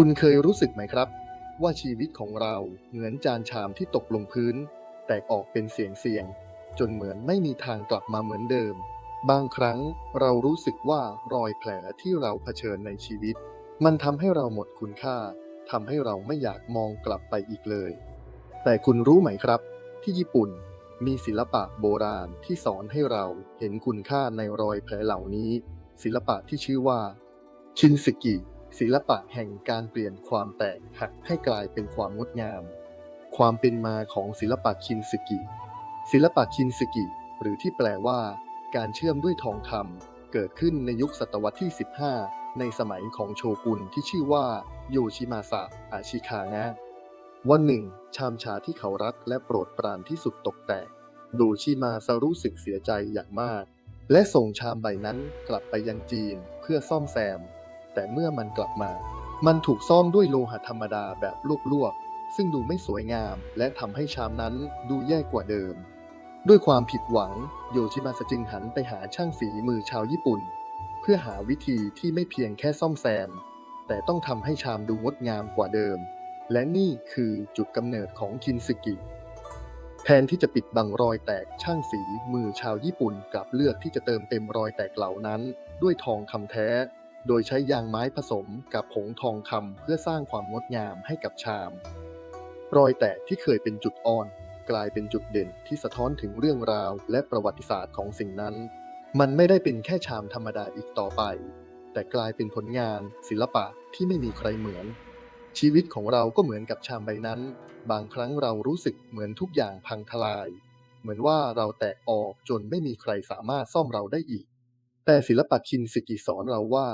คุณเคยรู้สึกไหมครับ ว่าชีวิตของเราเหมือนจานชามที่ตกลงพื้น แตกออกเป็นเสียงเสียงๆจนเหมือนไม่มีทางกลับมาเหมือนเดิม บางครั้งเรารู้สึกว่ารอยแผลที่เราเผชิญในชีวิต มันทำให้เราหมดคุณค่าทำให้เราไม่อยากมองกลับไปอีกเลย แต่คุณรู้ไหมครับ ที่ญี่ปุ่นมีศิลปะโบราณที่สอนให้เราเห็นคุณค่าในรอยแผลเหล่านี้ ศิลปะที่ชื่อว่า ชินสกิ ศิลปะแห่งการเปลี่ยนความแตกหักให้กลายเป็นความงดงาม ความเป็นมาของศิลปะคินสกิ ศิลปะคินสกิ หรือที่แปลว่า การเชื่อมด้วยทองคำเกิดขึ้นในยุคศตวรรษที่ 15 ในสมัยของโชกุนที่ชื่อว่า โยชิมาสะอาชิคางะวันหนึ่ง ชามชาที่เขารักและโปรดปรานที่สุดตกแตกโดชิมาซารู้สึกเสียใจอย่างมาก และส่งชามใบนั้นกลับไปยังจีนเพื่อซ่อมแซม แต่เมื่อมันกลับมา มันถูกซ่อมด้วยโลหะธรรมดาแบบลวกๆ ซึ่งดูไม่สวยงาม และทำให้ชามนั้นดูแย่กว่าเดิม ด้วยความผิดหวังโยชิมาสจึงหันไปหาช่างฝีมือชาวญี่ปุ่น เพื่อหาวิธีที่ไม่เพียงแค่ซ่อมแซม แต่ต้องทำให้ชามดูงดงามกว่าเดิม และนี่คือจุดกำเนิดของคินสึกิแทนที่จะปิดบังรอยแตกช่างฝีมือชาวญี่ปุ่นกลับเลือกที่จะเติมเต็มรอยแตกเหล่านั้น ด้วยทองคำแท้ โดยใช้ยางไม้ผสมกับผงทองคำเพื่อสร้างความงดงามให้กับชาม รอยแตกที่เคยเป็นจุดอ่อน กลายเป็นจุดเด่นที่สะท้อนถึงเรื่องราวและประวัติศาสตร์ของสิ่งนั้น มันไม่ได้เป็นแค่ชามธรรมดาอีกต่อไป แต่กลายเป็นผลงาน ศิลปะที่ไม่มีใครเหมือน ชีวิตของเราก็เหมือนกับชามใบนั้น บางครั้งเรารู้สึกเหมือนทุกอย่างพังทลาย เหมือนว่าเราแตกออกจนไม่มีใครสามารถซ่อมเราได้อีกแต่ศิลปะคินสึกิสอนเราว่า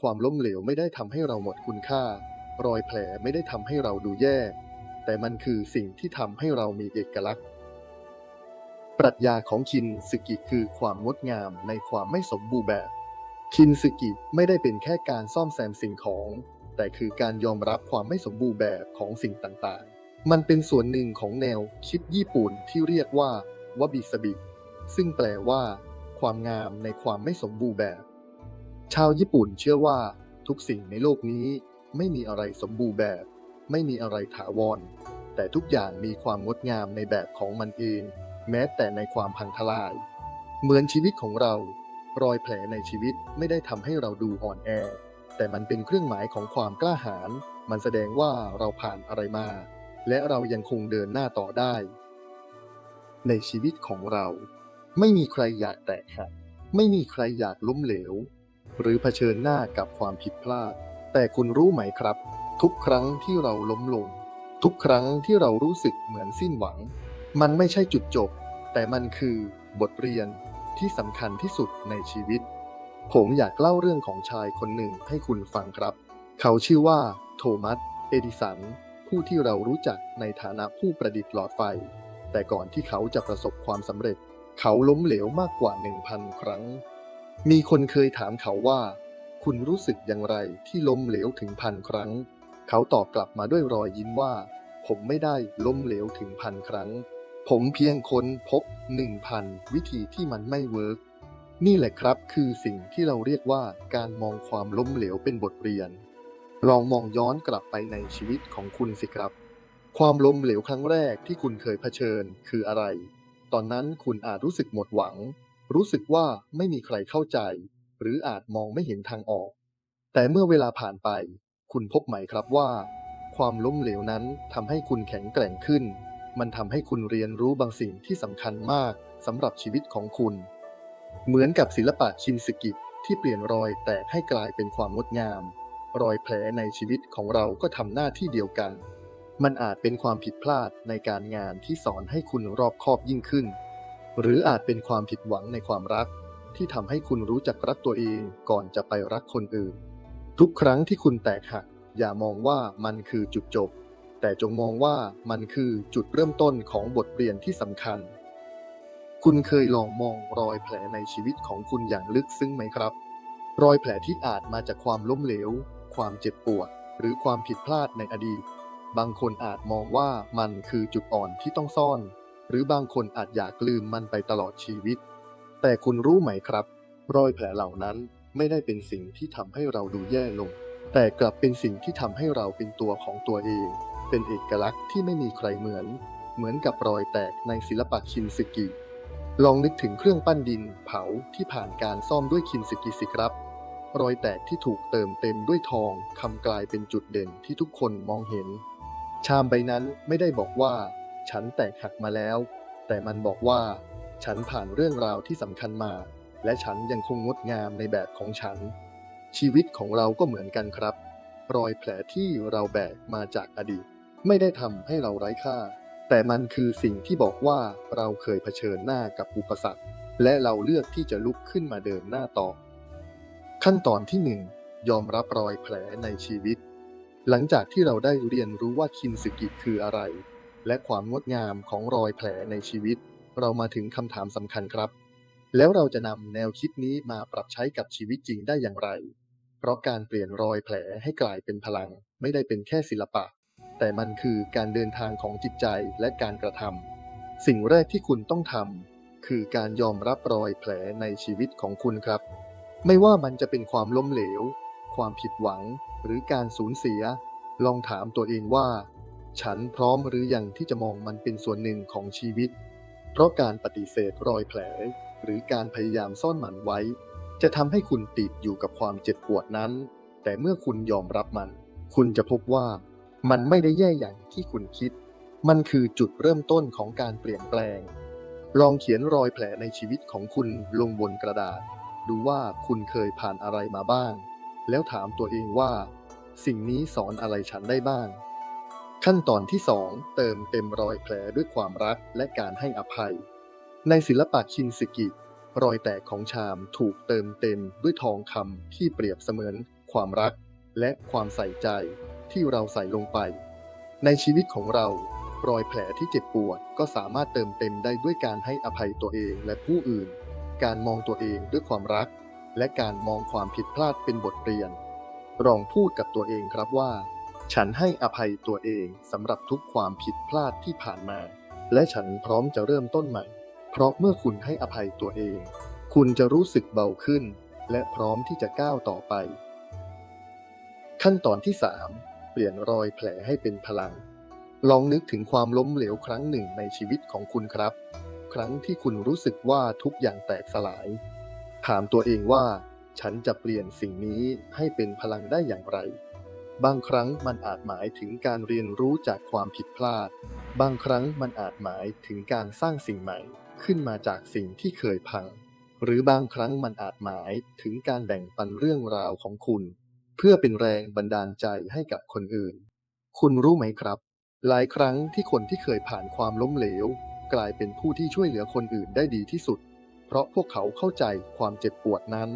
ความล้มเหลวไม่ได้ทำให้เราหมดคุณค่า รอยแผลไม่ได้ทำให้เราดูแย่ แต่มันคือสิ่งที่ทำให้เรามีเอกลักษณ์ ปรัชญาของคินสึกิคือความงดงามในความไม่สมบูรณ์แบบ คินสึกิไม่ได้เป็นแค่การซ่อมแซมสิ่งของ แต่คือการยอมรับความไม่สมบูรณ์แบบของสิ่งต่างๆ มันเป็นส่วนหนึ่งของแนวคิดญี่ปุ่นที่เรียกว่าวาบิสบิซึ่งแปลว่า ความงามในความไม่สมบูรณ์แบบ ชาวญี่ปุ่นเชื่อว่าทุกสิ่งในโลกนี้ไม่มีอะไรสมบูรณ์แบบ ไม่มีอะไรถาวร แต่ทุกอย่างมีความงดงามในแบบของมันเอง แม้แต่ในความพังทลาย เหมือนชีวิตของเรา รอยแผลในชีวิตไม่ได้ทำให้เราดูอ่อนแอ แต่มันเป็นเครื่องหมายของความกล้าหาญมันแสดงว่าเราผ่านอะไรมา และเรายังคงเดินหน้าต่อได้ ในชีวิตของเรา ไม่มีใครอยากแตกหักไม่มีใครอยากล้มเหลว หรือเผชิญหน้ากับความผิดพลาด แต่คุณรู้ไหมครับ ทุกครั้งที่เราล้มลง ทุกครั้งที่เรารู้สึกเหมือนสิ้นหวัง มันไม่ใช่จุดจบ แต่มันคือบทเรียนที่สำคัญที่สุดในชีวิต ผมอยากเล่าเรื่องของชายคนหนึ่งให้คุณฟังครับ เขาชื่อว่าโทมัส เอดิสัน ผู้ที่เรารู้จักในฐานะผู้ประดิษฐ์หลอดไฟ แต่ก่อนที่เขาจะประสบความสำเร็จ เขาล้มเหลวมากกว่า 1,000 ครั้ง มีคนเคยถามเขาว่า คุณรู้สึกอย่างไรที่ล้มเหลวถึงพันครั้ง เขาตอบกลับมาด้วยรอยยิ้มว่า ผมไม่ได้ล้มเหลวถึงพันครั้ง ผมเพียงค้นพบ1,000วิธีที่มันไม่เวิร์กนี่แหละครับคือสิ่งที่เราเรียกว่าการมองความล้มเหลวเป็นบทเรียน ลองมองย้อนกลับไปในชีวิตของคุณสิครับ ความล้มเหลวครั้งแรกที่คุณเคยเผชิญคืออะไร ตอนนั้นคุณอาจรู้สึกหมดหวัง รู้สึกว่าไม่มีใครเข้าใจ หรืออาจมองไม่เห็นทางออก แต่เมื่อเวลาผ่านไป คุณพบไหมครับว่า ความล้มเหลวนั้นทำให้คุณแข็งแกร่งขึ้น มันทำให้คุณเรียนรู้บางสิ่งที่สำคัญมากสำหรับชีวิตของคุณ เหมือนกับศิลปะชินสกิที่เปลี่ยนรอยแตกให้กลายเป็นความงดงาม รอยแผลในชีวิตของเราก็ทำหน้าที่เดียวกัน มันอาจเป็นความผิดพลาดในการงานที่สอนให้คุณรอบคอบยิ่งขึ้น หรืออาจเป็นความผิดหวังในความรัก ที่ทำให้คุณรู้จักรักตัวเองก่อนจะไปรักคนอื่น ทุกครั้งที่คุณแตกหัก อย่ามองว่ามันคือจุดจบ แต่จงมองว่ามันคือจุดเริ่มต้นของบทเรียนที่สำคัญ คุณเคยลองมองรอยแผลในชีวิตของคุณอย่างลึกซึ้งไหมครับ รอยแผลที่อาจมาจากความล้มเหลว ความเจ็บปวด หรือความผิดพลาดในอดีต บางคนอาจมองว่ามันคือจุดอ่อนที่ต้องซ่อน หรือบางคนอาจอยากลืมมันไปตลอดชีวิต แต่คุณรู้ไหมครับ รอยแผลเหล่านั้นไม่ได้เป็นสิ่งที่ทำให้เราดูแย่ลง แต่กลับเป็นสิ่งที่ทำให้เราเป็นตัวของตัวเอง เป็นเอกลักษณ์ที่ไม่มีใครเหมือน เหมือนกับรอยแตกในศิลปะคินสกิ ลองนึกถึงเครื่องปั้นดินเผาที่ผ่านการซ่อมด้วยคินสกิสิครับ รอยแตกที่ถูกเติมเต็มด้วยทองคำกลายเป็นจุดเด่นที่ทุกคนมองเห็น ชามใบนั้นไม่ได้บอกว่า ฉันแตกหักมาแล้ว แต่มันบอกว่า ฉันผ่านเรื่องราวที่สำคัญมา และฉันยังคงงดงามในแบบของฉัน ชีวิตของเราก็เหมือนกันครับ รอยแผลที่เราแบกมาจากอดีต ไม่ได้ทำให้เราไร้ค่า แต่มันคือสิ่งที่บอกว่าเราเคยเผชิญหน้ากับอุปสรรค และเราเลือกที่จะลุกขึ้นมาเดินหน้าต่อ ขั้นตอนที่หนึ่งยอมรับรอยแผลในชีวิต หลังจากที่เราได้เรียนรู้ว่าคินสึกิคืออะไร และความงดงามของรอยแผลในชีวิต เรามาถึงคำถามสำคัญครับ แล้วเราจะนำแนวคิดนี้มาปรับใช้กับชีวิตจริงได้อย่างไร เพราะการเปลี่ยนรอยแผลให้กลายเป็นพลัง ไม่ได้เป็นแค่ศิลปะ แต่มันคือการเดินทางของจิตใจและการกระทำสิ่งแรกที่คุณต้องทำคือการยอมรับรอยแผลในชีวิตของคุณครับ ไม่ว่ามันจะเป็นความล้มเหลว ความผิดหวัง หรือการสูญเสีย ลองถามตัวเองว่า ฉันพร้อมหรือยังที่จะมองมันเป็นส่วนหนึ่งของชีวิต เพราะการปฏิเสธรอยแผล หรือการพยายามซ่อนมันไว้ จะทำให้คุณติดอยู่กับความเจ็บปวดนั้น แต่เมื่อคุณยอมรับมัน คุณจะพบว่า มันไม่ได้แย่อย่างที่คุณคิด มันคือจุดเริ่มต้นของการเปลี่ยนแปลง ลองเขียนรอยแผลในชีวิตของคุณลงบนกระดาษ ดูว่าคุณเคยผ่านอะไรมาบ้าง แล้วถามตัวเองว่า สิ่งนี้สอนอะไรฉันได้บ้าง ขั้นตอนที่ 2 เติมเต็มรอยแผลด้วยความรักและการให้อภัย ในศิลปะคินสกิ รอยแตกของชามถูกเติมเต็มด้วยทองคำที่เปรียบเสมือน ความรัก และความใส่ใจที่เราใส่ลงไป ในชีวิตของเรา รอยแผลที่เจ็บปวดก็สามารถเติมเต็มได้ด้วยการให้อภัยตัวเองและผู้อื่น การมองตัวเองด้วยความรัก และการมองความผิดพลาดเป็นบทเรียนลองพูดกับตัวเองครับว่า ฉันให้อภัยตัวเองสำหรับทุกความผิดพลาดที่ผ่านมา และฉันพร้อมจะเริ่มต้นใหม่ เพราะเมื่อคุณให้อภัยตัวเอง คุณจะรู้สึกเบาขึ้น และพร้อมที่จะก้าวต่อไป ขั้นตอนที่ 3 เปลี่ยนรอยแผลให้เป็นพลัง ลองนึกถึงความล้มเหลวครั้งหนึ่งในชีวิตของคุณครับ ครั้งที่คุณรู้สึกว่าทุกอย่างแตกสลาย ถามตัวเองว่า ฉันจะเปลี่ยนสิ่งนี้ให้เป็นพลังได้อย่างไร บางครั้งมันอาจหมายถึงการเรียนรู้จากความผิดพลาด บางครั้งมันอาจหมายถึงการสร้างสิ่งใหม่ ขึ้นมาจากสิ่งที่เคยพัง หรือบางครั้งมันอาจหมายถึงการแบ่งปันเรื่องราวของคุณ เพื่อเป็นแรงบันดาลใจให้กับคนอื่น คุณรู้ไหมครับ หลายครั้งที่คนที่เคยผ่านความล้มเหลว กลายเป็นผู้ที่ช่วยเหลือคนอื่นได้ดีที่สุด เพราะพวกเขาเข้าใจความเจ็บปวดนั้น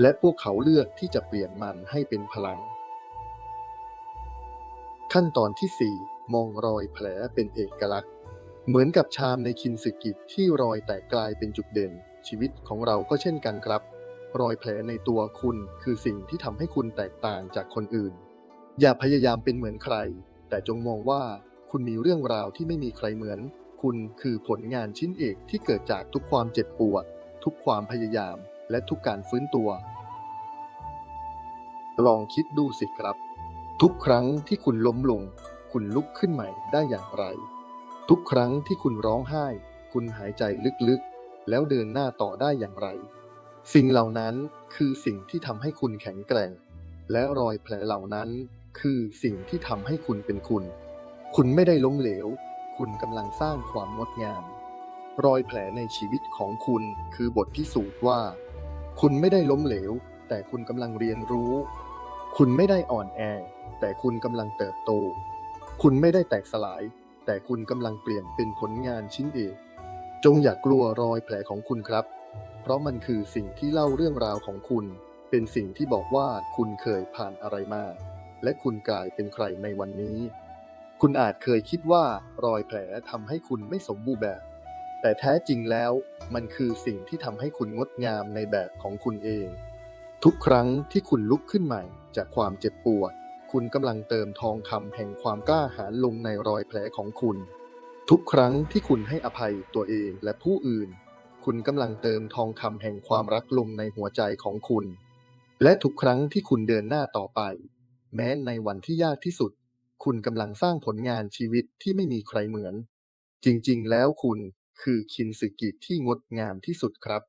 และพวกเขาเลือกที่จะเปลี่ยนมันให้เป็นพลัง ขั้นตอนที่ 4 มองรอยแผลเป็นเอกลักษณ์ เหมือนกับชามในคินสึกิที่รอยแตกกลายเป็นจุดเด่น ชีวิตของเราก็เช่นกันครับ รอยแผลในตัวคุณคือสิ่งที่ทำให้คุณแตกต่างจากคนอื่น อย่าพยายามเป็นเหมือนใคร แต่จงมองว่าคุณมีเรื่องราวที่ไม่มีใครเหมือน คุณคือผลงานชิ้นเอกที่เกิดจากทุกความเจ็บปวด ทุกความพยายาม และทุกการฟื้นตัว ลองคิดดูสิครับ ทุกครั้งที่คุณล้มลง คุณลุกขึ้นใหม่ได้อย่างไร ทุกครั้งที่คุณร้องไห้ คุณหายใจลึกๆ แล้วเดินหน้าต่อได้อย่างไร สิ่งเหล่านั้นคือสิ่งที่ทำให้คุณแข็งแกร่ง และรอยแผลเหล่านั้นคือสิ่งที่ทำให้คุณเป็นคุณ คุณไม่ได้ล้มเหลว คุณกำลังสร้างความงดงาม รอยแผลในชีวิตของคุณคือบทพิสูจน์ว่า คุณไม่ได้ล้มเหลว แต่คุณกำลังเรียนรู้ คุณไม่ได้อ่อนแอ แต่คุณกำลังเติบโต คุณไม่ได้แตกสลาย แต่คุณกำลังเปลี่ยนเป็นผลงานชิ้นเอกจงอย่ากกลัวรอยแผลของคุณครับ เพราะมันคือสิ่งที่เล่าเรื่องราวของคุณ เป็นสิ่งที่บอกว่าคุณเคยผ่านอะไรมา และคุณกลายเป็นใครในวันนี้ คุณอาจเคยคิดว่ารอยแผลทำให้คุณไม่สมบูรณ์แบบ แต่แท้จริงแล้ว มันคือสิ่งที่ทำให้คุณงดงามในแบบของคุณเอง ทุกครั้งที่คุณลุกขึ้นใหม่จากความเจ็บปวด คุณกำลังเติมทองคำแห่งความกล้าหาญลงในรอยแผลของคุณ ทุกครั้งที่คุณให้อภัยตัวเองและผู้อื่น คุณกำลังเติมทองคำแห่งความรักลงในหัวใจของคุณ และทุกครั้งที่คุณเดินหน้าต่อไป แม้ในวันที่ยากที่สุด คุณกำลังสร้างผลงานชีวิตที่ไม่มีใครเหมือน จริงๆ แล้วคุณคือคินสึกิที่งดงามที่สุดครับ